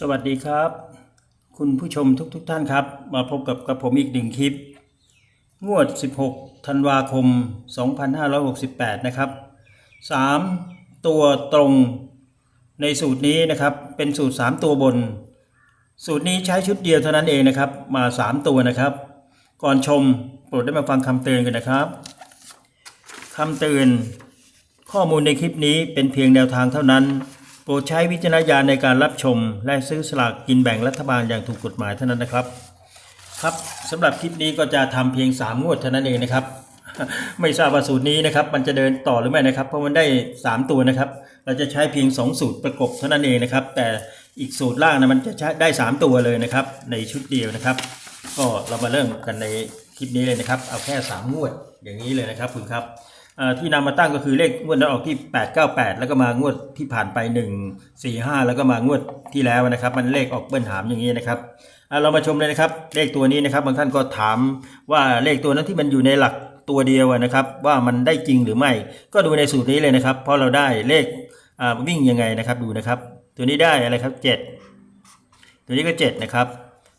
สวัสดีครับ คุณผู้ชมทุกๆทท่านครับ มาพบกับกับผมอีกหนึ่งคลิป งวด 16 ธันวาคม 2568 นะครับ 3 ตัวตรงในสูตรนี้นะครับ เป็นสูตร 3 ตัวบน สูตรนี้ใช้ชุดเดียวเท่านั้นเองนะครับ มา 3 ตัวนะครับ ก่อนชมโปรดได้มาฟังคำเตือนกันนะครับคำเตือนข้อมูลในคลิปนี้เป็นเพียงแนวทางเท่านั้น โปรดใช้วิจารณญาณในการรับชม และซื้อสลากกินแบ่งรัฐบาลอย่างถูกกฎหมายเท่านั้นนะครับ ครับสำหรับคลิปนี้ก็จะทำเพียง 3 งวดเท่านั้นเองนะครับ ไม่ทราบว่าสูตรนี้นะครับ มันจะเดินต่อหรือไม่นะครับ เพราะมันได้ 3 ตัวนะครับ เราจะใช้เพียง 2 สูตรประกบเท่านั้นเองนะครับ แต่อีกสูตรล่างนะมันจะใช้ได้ 3 ตัวเลยนะครับ ในชุดเดียวนะครับ ก็เรามาเริ่มกันในคลิปนี้เลยนะครับ เอาแค่ 3 งวดอย่างนี้เลยนะครับคุณครับ ที่นำมาตั้งก็คือเลขงวดนั้นออกที่ 898 แล้วก็มางวดที่ผ่านไป 1 4 5 แล้วก็มางวดที่แล้วนะครับ มันเลขออกเบิ้ลหามอย่างนี้นะครับเรามาชมเลยนะครับ เลขตัวนี้นะครับบางท่านก็ถามว่าเลขตัวนั้นที่มันอยู่ในหลักตัวเดียวนะครับ ว่ามันได้จริงหรือไม่ ก็ดูในสูตรนี้เลยนะครับ เพราะเราได้เลขวิ่งยังไงนะครับดูนะครับ ตัวนี้ได้อะไรครับ 7 ตัวนี้ก็ 7 นะครับ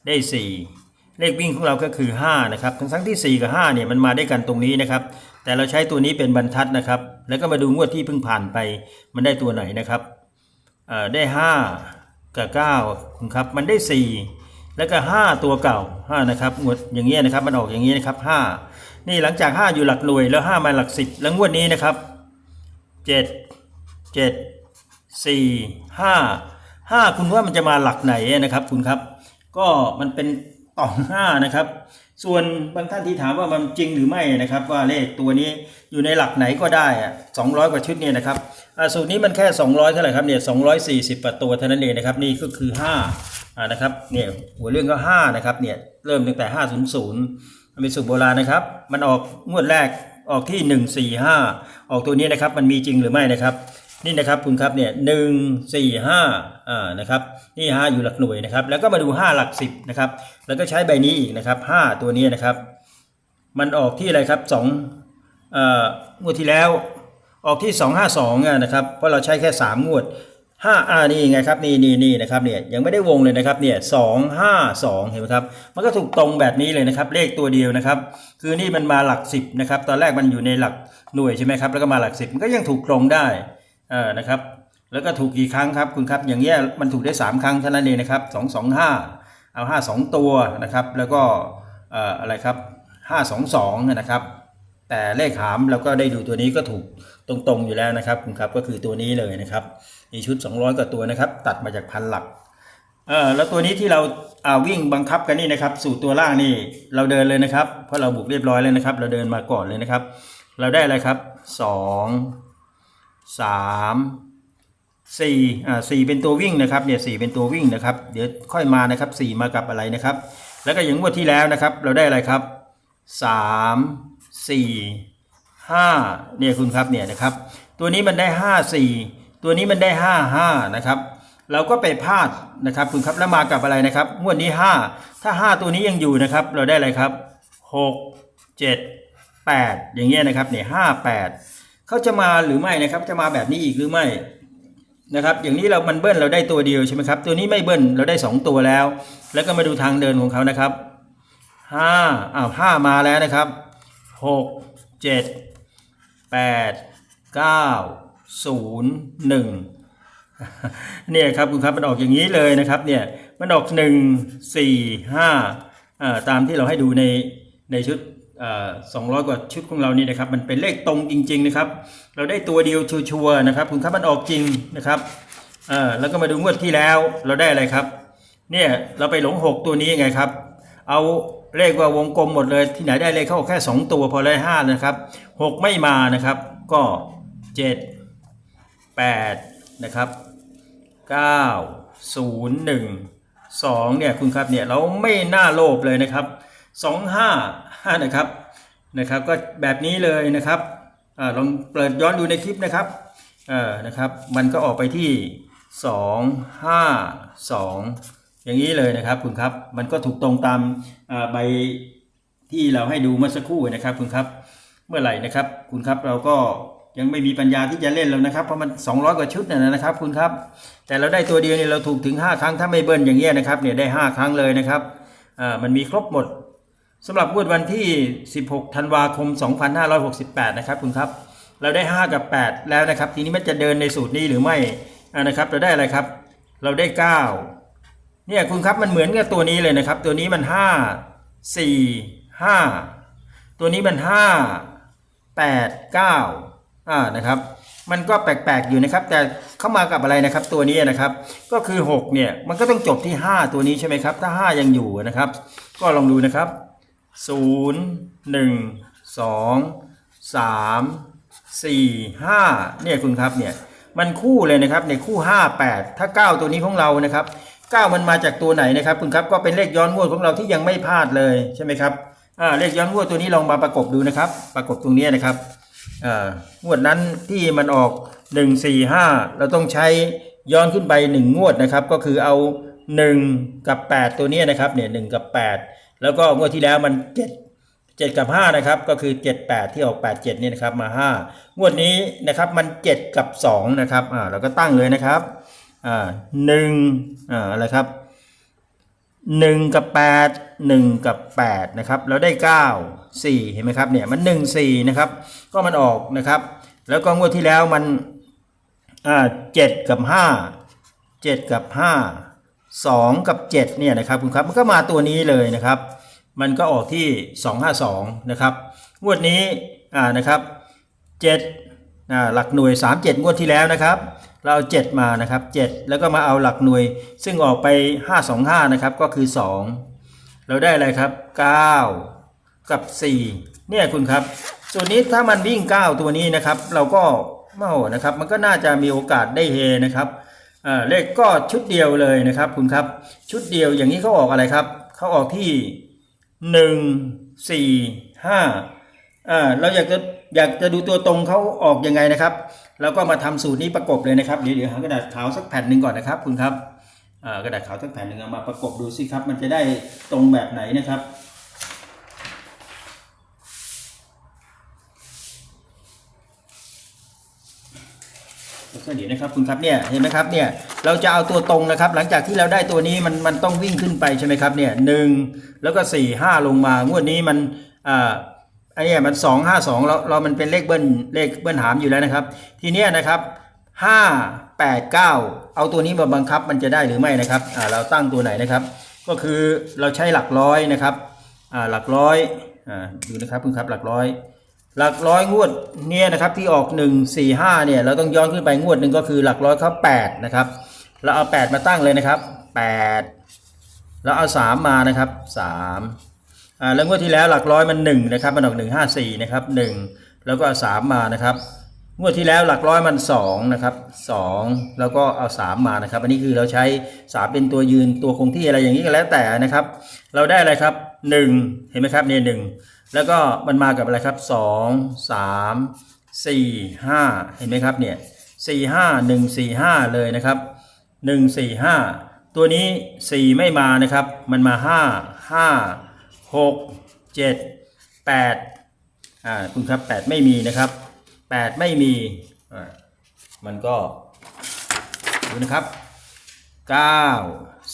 ได้ 4 เลขวิ่งของเราก็คือ 5 นะครับ ทั้งทั้งที่ 4 กับ 5 เนี่ยมันมาได้กันตรงนี้นะครับ แต่เราใช้ตัวนี้เป็นบรรทัดนะครับ แล้วก็มาดูงวดที่เพิ่งผ่านไป มันได้ตัวไหนนะครับได้ 5 กับ9คุณครับ มันได้ 4 แล้วก็ 5 ตัวเก่า 5 นะครับ งวดอย่างเงี้ยนะครับ มันออกอย่างเงี้นะครับ 5 นี่หลังจาก 5 อยู่หลักหน่วย แล้ว 5 มาหลัก 10 แล้วงวดนี้นะครับ 7 7สี่ห้าห้าคุณว่ามันจะมาหลักไหนนะครับ คุณครับ ก็มันเป็น ต่องห้านะครับ ส่วนบางท่านที่ถามว่ามันจริงหรือไม่นะครับ ว่าเลขตัวนี้อยู่ในหลักไหนก็ได้อะสองร้อยกว่าชุดเนี่ยนะครับสูตรนี้มันแค่ 200 เท่าไหร่ครับเนี่ย240ประตัวเท่านั้นเองนะครับ นี่ก็คือ5อ่านะครับเนี่ยหัวเรื่องก็5นะครับเนี่ยเริ่มตั้งแต่ 500มันเป็นสูตรโบราณนะครับ มันออกงวดแรกออกที่ 145 ออกตัวนี้นะครับ มันมีจริงหรือไม่นะครับ นี่นะครับคุณครับเนี่ยหนึ่งสี่ห้าอ่านะครับนี่ห้าอยู่หลักหน่วยนะครับ แล้วก็มาดูห้าหลักสิบนะครับ แล้วก็ใช้ใบนี้อีกนะครับห้าตัวนี้นะครับ มันออกที่อะไรครับสองเอ่องวดที่แล้วออกที่สองห้าสองนะครับเพราะเราใช้แค่สามงวดห้าอ่านี่ไงครับนี่นี่นี่นะครับเนี่ยยังไม่ได้วงเลยนะครับเนี่ยสองห้าสองเห็นไหมครับมันก็ถูกตรงแบบนี้เลยนะครับ เลขตัวเดียวนะครับ คือนี่มันมาหลักสิบนะครับ ตอนแรกมันอยู่ในหลักหน่วยใช่ไหมครับแล้วก็มาหลักสิบมันก็ยังถูกตรงได้ เออนะครับ แล้วก็ถูกกี่ครั้งครับคุณครับ อย่างเงี้ยมันถูกได้ 3 ครั้งเท่านั้นเองนะครับสองสองห้าเอาห้าสองตัวนะครับ แล้วก็เอ่ออะไรครับห้าสองสองนะครับ แต่เลขหามเราก็ได้ดูตัวนี้ก็ถูกตรงๆอยู่แล้วนะครับคุณครับก็คือตัวนี้เลยนะครับมีชุด 200กว่าตัวนะครับ ตัดมาจากพันหลักเออแล้วตัวนี้ที่เราอ่าวิ่งบังคับกันนี่นะครับ สู่ตัวล่างนี่เราเดินเลยนะครับ เพราะเราบุกเรียบร้อยแล้วนะครับ เราเดินมาก่อนเลยนะครับ เราได้อะไรครับสอง สามสี่อ่าสี่เป็นตัววิ่งนะครับเนี่ยสี่เป็นตัววิ่งนะครับ เดี๋ยวค่อยมานะครับสี่มากับอะไรนะครับ แล้วก็อย่างงวดที่แล้วนะครับ เราได้อะไรครับสามสี่ห้าเนี่ยคุณครับเนี่ยนะครับ ตัวนี้มันได้ห้าสี่ตัวนี้มันได้ห้าห้านะครับ เราก็ไปพลาดนะครับคุณครับแล้วมากับอะไรนะครับงวดนี้5ถ้า5ตัวนี้ยังอยู่นะครับ เราได้อะไรครับ6 7 8อย่างเงี้ยนะครับเนี่ยห้าแปด เขาจะมาหรือไม่นะครับ จะมาแบบนี้อีกหรือไม่นะครับ อย่างนี้เรามันเบิ้ลเราได้ตัวเดียวใช่ไหมครับ ตัวนี้ไม่เบิ้ลเราได้ 2 ตัวแล้ว แล้วก็มาดูทางเดินของเขานะครับ5อ้าว5มาแล้วนะครับ6 7 8 9 0 1เนี่ยครับคุณครับมันออกอย่างนี้เลยนะครับเนี่ยมันออกหนึ่งสี่ห้าตามที่เราให้ดูในในชุด สองร้อยกว่าชุดของเรานี่นะครับ มันเป็นเลขตรงจริง ๆ นะครับ เราได้ตัวเดียวชัวร์ๆนะครับคุณครับมันออกจริงนะครับเออแล้วก็มาดูงวดที่แล้วเราได้อะไรครับ เนี่ยเราไปหลงหกตัวนี้ยังไงครับ เอาเลขว่าวงกลมหมดเลยที่ไหนได้เลขเข้าแค่สองตัวพอได้ห้านะครับหกไม่มานะครับ ก็เจ็ดแปดนะครับ 9 0 1 2เนี่ยคุณครับเนี่ยเราไม่น่าโลภเลยนะครับ 2 5 5 นะครับนะครับ ก็แบบนี้เลยนะครับอลองเปิดย้อนดูในคลิปนะครับนะครับ มันก็ออกไปที่ 2 5 2 อย่างนี้เลยนะครับคุณครับ มันก็ถูกตรงตามใบที่เราให้ดูเมื่อสักครู่นะครับคุณครับ เมื่อไหร่นะครับ คุณครับเราก็ยังไม่มีปัญญาที่จะเล่นแล้วนะครับเพราะมัน 200 กว่าชุดนะนะครับ คุณครับ แต่เราได้ตัวเดียวเนี่ยเราถูกถึง 5 ครั้งถ้าไม่เบิ้ลอย่างเงี้ยนะครับเนี่ยได้ 5 ครั้งเลยนะครับอ่ามันมีครบหมด สำหรับงวดวันที่ 16 ธันวาคม 2568 นะครับคุณครับ เราได้ 5 กับ 8 แล้วนะครับ ทีนี้มันจะเดินในสูตรนี้หรือไม่อ่านะครับ เราได้อะไรครับ เราได้ 9 เนี่ยคุณครับมันเหมือนกับตัวนี้เลยนะครับ ตัวนี้มัน 5 4 5 ตัวนี้มัน 5 8 9อ่านะครับ มันก็แปลกๆอยู่นะครับ แต่เข้ามากับอะไรนะครับ ตัวนี้นะครับ ก็คือ 6 เนี่ย มันก็ต้องจบที่ 5 ตัวนี้ใช่ไหมครับ ถ้า 5 ยังอยู่นะครับ ก็ลองดูนะครับ 0 1 2 3 4 5เนี่ยคุณครับเนี่ยมันคู่เลยนะครับในคู่5 8ถ้า9ตัวนี้ของเรานะครับ9มันมาจากตัวไหนนะครับคุณครับก็เป็นเลขย้อนงวดของเราที่ยังไม่พลาดเลยใช่ไหมครับอ่าเลขย้อนงวดตัวนี้ลองมาประกบดูนะครับ ประกบตรงนี้นะครับอ่างวดนั้นที่มันออก1 4 5เราต้องใช้ย้อนขึ้นไป1งวดนะครับ ก็คือเอา1กับ8ตัวนี้นะครับเนี่ยหกับ8 แล้วก็งวดที่แล้วมัน7 7กับ5นะครับก็คือ7 8ที่ออก8 7นี่นะครับมา5งวดนี้นะครับมัน7กับ2นะครับอ่าเราก็ตั้งเลยนะครับอ่าหนึ่งอ่าอะไรครับ1กับ8 1กับ8นะครับเราได้9 4เห็นไหมครับเนี่ยมัน1 4นะครับก็มันออกนะครับ แล้วก็งวดที่แล้วมันอ่า7กับ5 7กับ5 2 กับ7เนี่ยนะครับคุณครับมันก็มาตัวนี้เลยนะครับ มันก็ออกที่ 252 นะครับงวดนี้อ่านะครับ7อ่าหลักหน่วย 37 งวดที่แล้วนะครับ เราเอา7มานะครับ 7 แล้วก็มาเอาหลักหน่วย ซึ่งออกไป 525 นะครับก็คือ 2 เราได้อะไรครับ 9 กับ 4 เนี่ยคุณครับส่วนนี้ถ้ามันวิ่ง 9 ตัวนี้นะครับ เราก็โอ้โหนะครับ มันก็น่าจะมีโอกาสได้เฮนะครับ เลขก็ชุดเดียวเลยนะครับคุณครับ ชุดเดียวอย่างนี้เขาออกอะไรครับเขาออกที่หนึ่งสี่ห้าอ่าเราอยากจะอยากจะดูตัวตรงเขาออกยังไงนะครับเราก็มาทำสูตรนี้ประกบเลยนะครับเดี๋ยวเดี๋ยวหากระดาษขาวสักแผ่นหนึ่งก่อนนะครับคุณครับกระดาษขาวสักแผ่นหนึ่งเอามาประกบดูสิครับ มันจะได้ตรงแบบไหนนะครับ แล้วก็ เดี๋ยวนะครับคุณครับเนี่ยเห็นไหมครับเนี่ยเราจะเอาตัวตรงนะครับ หลังจากที่เราได้ตัวนี้มันมันต้องวิ่งขึ้นไปใช่ไหมครับเนี่ยหนึ่งแล้วก็สี่ห้าลงมางวดนี้มันอ่าไอ้เนี่ยมันสองห้าสองเราเรามันเป็นเลขเบิ้ลเลขเบิ้ลหามอยู่แล้วนะครับ ทีเนี้ยนะครับห้าแปดเก้าเอาตัวนี้มาบังคับมันจะได้หรือไม่นะครับอ่าเราตั้งตัวไหนนะครับ ก็คือเราใช้หลักร้อยนะครับอ่าหลักร้อยอ่าดูนะครับคุณครับหลักร้อย หลักร้อยงวดเนี่ยนะครับที่ออก 1 4 5เนี่ยเราต้องย้อนขึ้นไปงวดหนึ่งก็คือหลักร้อยเขา8นะครับเราเอา 8 มาตั้งเลยนะครับ 8 แล้วเอา 3 มานะครับ3อ่าแล้วงวดที่แล้วหลักร้อยมัน1นะครับมันออก 1 5 4นะครับ1 แล้วก็เอา3มานะครับงวดที่แล้วหลักร้อยมัน2นะครับ2แล้วก็เอา3มานะครับ อันนี้คือเราใช้ 3 เป็นตัวยืนตัวคงที่อะไรอย่างนี้ก็แล้วแต่นะครับ เราได้อะไรครับ 1 เห็นไหมครับเนี่ยหนึ่ง แล้วก็มันมากับอะไรครับสองสามสี่ห้าเห็นไหมครับเนี่ยสี่ห้าหนึ่งสี่ห้าเลยนะครับหนึ่งสี่ห้าตัวนี้สี่ไม่มานะครับ มันมาห้าห้าหกเจ็ดแปดอ่าคุณครับแปดไม่มีนะครับแปดไม่มีอ่ามันก็ดูนะครับ 9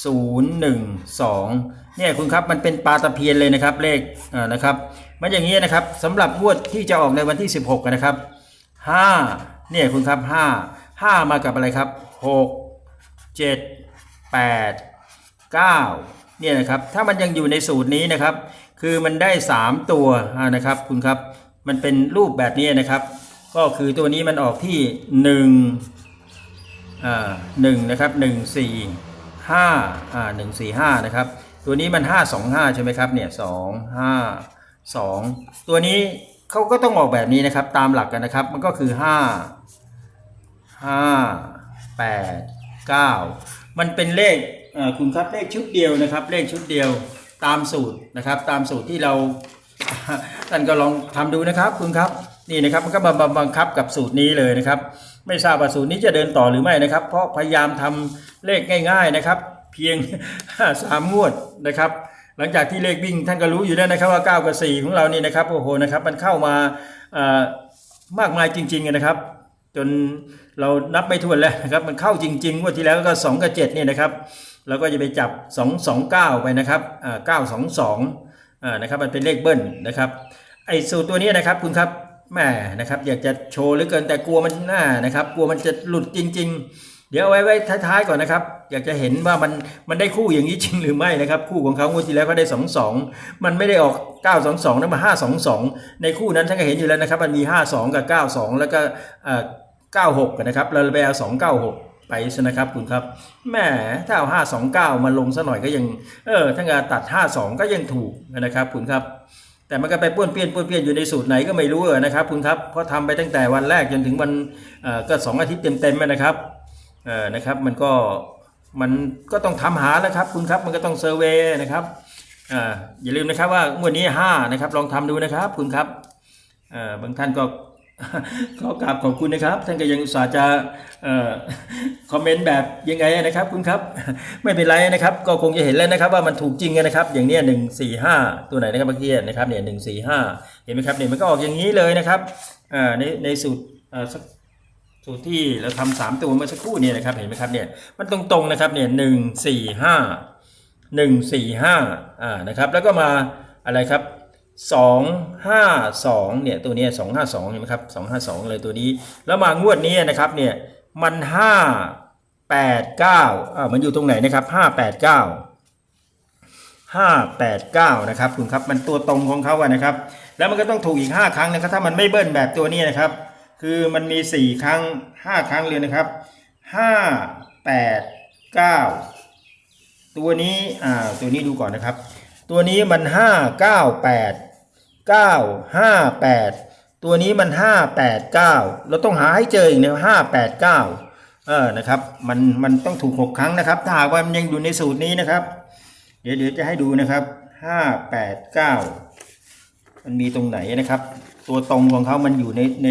0 1 2เนี่ยคุณครับมันเป็นปลาตะเพียนเลยนะครับเลขอ่านะครับมันอย่างนี้นะครับสำหรับงวดที่จะออกในวันที่ 16นนะครับ5เนี่ยคุณครับ5 5มากับอะไรครับ6 7 8 9เนี่ยนะครับถ้ามันยังอยู่ในสูตรนี้นะครับ คือมันได้ 3 ตัวนะครับคุณครับมันเป็นรูปแบบนี้นะครับ ก็คือตัวนี้มันออกที่1อ่า หนึ่งนะครับหนึ่งสี่ห้าอ่าหนึ่งสี่ห้านะครับ ตัวนี้มันห้าสองห้าใช่ไหมครับเนี่ยสองห้าสองตัวนี้เขาก็ต้องออกแบบนี้นะครับ ตามหลักกันนะครับ มันก็คือห้าห้าแปดเก้ามันเป็นเลขคุณครับเลขชุดเดียวนะครับ เลขชุดเดียวตามสูตรนะครับ ตามสูตรที่เราท่านก็ลองทำดูนะครับ คุณครับนี่นะครับมันก็มาบังคับกับสูตรนี้เลยนะครับ ไม่ทราบว่าสูตรนี้จะเดินต่อหรือไม่นะครับ เพราะพยายามทำเลขง่าย ๆนะครับ เพียงสามงวดนะครับ หลังจากที่เลขวิ่งท่านก็รู้อยู่แล้วนะครับว่า 9 กับ 4 ของเรานี่นะครับโอ้โหนะครับมันเข้ามามากมายจริงๆนะครับ จนเรานับไม่ถ้วนแล้วนะครับ มันเข้าจริงๆงวันที่แล้วก็ 2 กับ7เนี่ยนะครับเราก็จะไปจับ 229 ไปนะครับอ่า922อ่านะครับมันเป็นเลขเบิ้ลนะครับไอ้สูตรตัวนี้นะครับคุณครับ แหมนะครับอยากจะโชว์หลือเกินแต่กลัวมันหน้านะครับ กลัวมันจะหลุดจริง ๆ เดี๋ยวเอาไว้ไว้ท้ายๆก่อนนะครับ อยากจะเห็นว่ามันมันได้คู่อย่างนี้จริงหรือไม่นะครับ คู่ของเขางวดที่แล้วก็ได้ 2 2 มันไม่ได้ออก 9 2 2นะมา5 2 2 ในคู่นั้นท่านก็เห็นอยู่แล้วนะครับ มันมี 5 2 กับ 9 2 แล้วก็เอ่อ96กนะครับเราไปเอา296ไปซะนะครับคุณครับแหมถ้าเอา529มาลงซะหน่อยก็ยัง เออถ้างานตัด52ก็ยังถูกนะครับคุณครับ แต่มันก็ไปป้วนเปี้ยนป้วนเปี้ยนอยู่ในสูตรไหนก็ไม่รู้อะนะครับคุณครับเพราะทำไปตั้งแต่วันแรกจนถึงวันก็สองอาทิตย์เต็มๆนะครับเออนะครับ มันก็มันก็ต้องทำหาแล้วครับ คุณครับมันก็ต้องเซอร์เวย์นะครับอย่าลืมนะครับว่างวดนี้5นะครับลองทำดูนะครับ คุณครับบางท่านก็ ขอกราบขอบคุณนะครับ ท่านก็ยังอุตส่าห์จะคอมเมนต์แบบยังไงนะครับคุณครับ ไม่เป็นไรนะครับ ก็คงจะเห็นแล้วนะครับ ว่ามันถูกจริงนะครับ อย่างนี้หนึ่งสี่ห้าตัวไหนนะครับเมื่อกี้นะครับเนี่ยหนึ่งสี่ห้าเห็นไหมครับเนี่ยมันก็ออกอย่างนี้เลยนะครับในในสูตรสูตรที่เราทำสามตัวเมื่อสักครู่เนี่ยนะครับเห็นไหมครับเนี่ยมันตรงๆนะครับเนี่ยหนึ่งสี่ห้าหนึ่งสี่ห้าอ่านะครับแล้วก็มาอะไรครับ สองห้าสองเนี่ยตัวนี้สองห้าสองเห็นไหมครับสองห้าสองเลยตัวนี้ แล้วมางวดนี้นะครับเนี่ยมันห้าแปดเก้าอ่ามันอยู่ตรงไหนนะครับห้าแปดเก้าห้าแปดเก้านะครับคุณครับมันตัวตรงของเขาอะนะครับ แล้วมันก็ต้องถูกอีกห้าครั้งนะครับ ถ้ามันไม่เบิ้ลแบบตัวนี้นะครับ คือมันมีสี่ครั้งห้าครั้งเลยนะครับห้าแปดเก้าตัวนี้อ่าตัวนี้ดูก่อนนะครับ ตัวนี้มันห้าเก้าห้าแปดตัวนี้มันห้าแปดเก้าเราต้องหาให้เจออีกเนี่ยห้าแปดเก้าเออนะครับมันมันต้องถูกหกครั้งนะครับถ้าหากว่ามันยังอยู่ในสูตรนี้นะครับ เดี๋ยวเดี๋ยวจะให้ดูนะครับห้าแปดเก้ามันมีตรงไหนนะครับ ตัวตรงของเขามันอยู่ในใน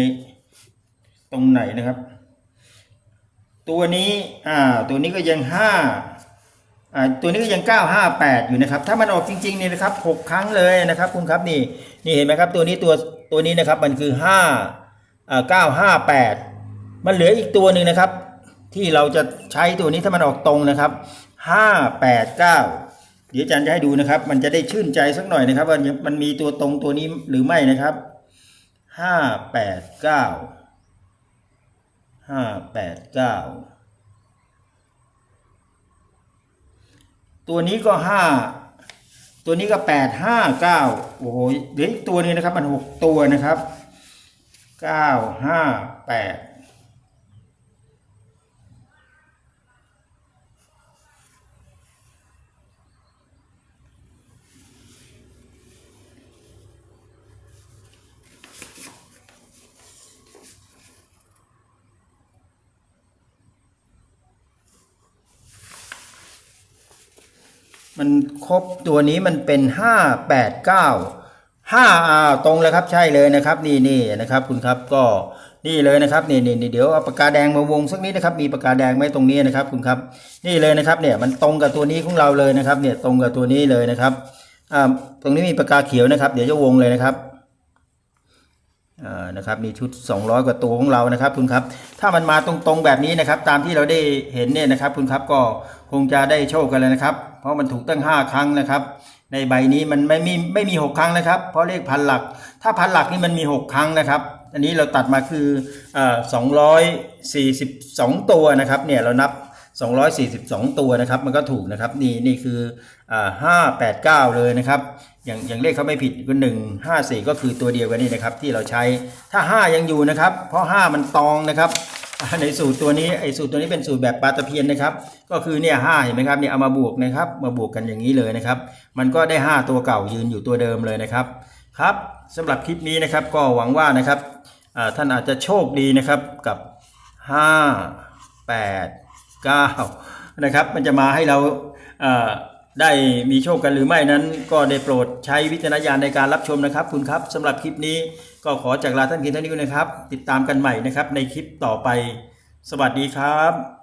ตรงไหนนะครับ ตัวนี้อ่าตัวนี้ก็ยังห้า ตัวนี้ก็ยัง 958 อยู่นะครับ ถ้ามันออกจริงๆเนี่ยนะครับ 6 ครั้งเลยนะครับคุณครับนี่นี่เห็นไหมครับตัวนี้ตัวตัวนี้นะครับมันคือ5อ่า958 มันเหลืออีกตัวหนึ่งนะครับ ที่เราจะใช้ตัวนี้ถ้ามันออกตรงนะครับ 589 เดี๋ยวอาจารย์จะให้ดูนะครับ มันจะได้ชื่นใจสักหน่อยนะครับว่ามันมีตัวตรงตัวนี้หรือไม่นะครับ 589 589 ตัวนี้ก็ห้าตัวนี้ก็แปดห้าเก้าโอ้โหเดี๋ยวอีกตัวนึงนะครับ มันหกตัวนะครับเก้าห้าแปด มันครบตัวนี้มันเป็นห้าแปดเก้าห้าอ่าตรงแล้วครับใช่เลยนะครับ นี่นี่นะครับ คุณครับก็นี่เลยนะครับนี่นี่นี่เดี๋ยวเอาปากกาแดงมาวงสักนิดนะครับ มีปากกาแดงไหมตรงนี้นะครับ คุณครับ นี่เลยนะครับเนี่ยมันตรงกับตัวนี้ของเราเลยนะครับ เนี่ยตรงกับตัวนี้เลยนะครับอ่าตรงนี้มีปากกาเขียวนะครับ เดี๋ยวจะวงเลยนะครับ นะครับมีชุด 200 กว่าตัวของเรานะครับคุณครับ ถ้ามันมาตรงๆแบบนี้นะครับ ตามที่เราได้เห็นเนี่ยนะครับคุณครับก็คงจะได้โชคกันเลยนะครับ เพราะมันถูกตั้ง 5 ครั้งนะครับ ในใบนี้มันไม่มีไม่มี 6 ครั้งนะครับ เพราะเลขพันหลัก ถ้าพันหลักนี่มันมี 6 ครั้งนะครับอันนี้เราตัดมาคืออ่า242 ตัวนะครับเนี่ยเรานับ 242 ตัวนะครับ มันก็ถูกนะครับ นี่นี่คืออ่า589 เลยนะครับ อย่างอย่างเลขเขาไม่ผิดก็หนึ่งห้าสี่ก็คือตัวเดียวกันนี่นะครับ ที่เราใช้ถ้า 5 ยังอยู่นะครับ เพราะ 5 มันตองนะครับในสูตรตัวนี้ไอ้สูตรตัวนี้เป็นสูตรแบบปลาตะเพียนนะครับ ก็คือเนี่ยห้าเห็นไหมครับเนี่ยเอามาบวกนะครับ มาบวกกันอย่างนี้เลยนะครับ มันก็ได้ 5 ตัวเก่ายืนอยู่ตัวเดิมเลยนะครับครับสำหรับคลิปนี้นะครับก็หวังว่านะครับท่านอาจจะโชคดีนะครับกับ 5 8 9นะครับมันจะมาให้เราได้มีโชคกันหรือไม่นั้น ก็ได้โปรดใช้วิจารณญาณในการรับชมนะครับ คุณครับสำหรับคลิปนี้ก็ขอจากลาท่านเพียงเท่านี้นะครับ ติดตามกันใหม่นะครับในคลิปต่อไป สวัสดีครับ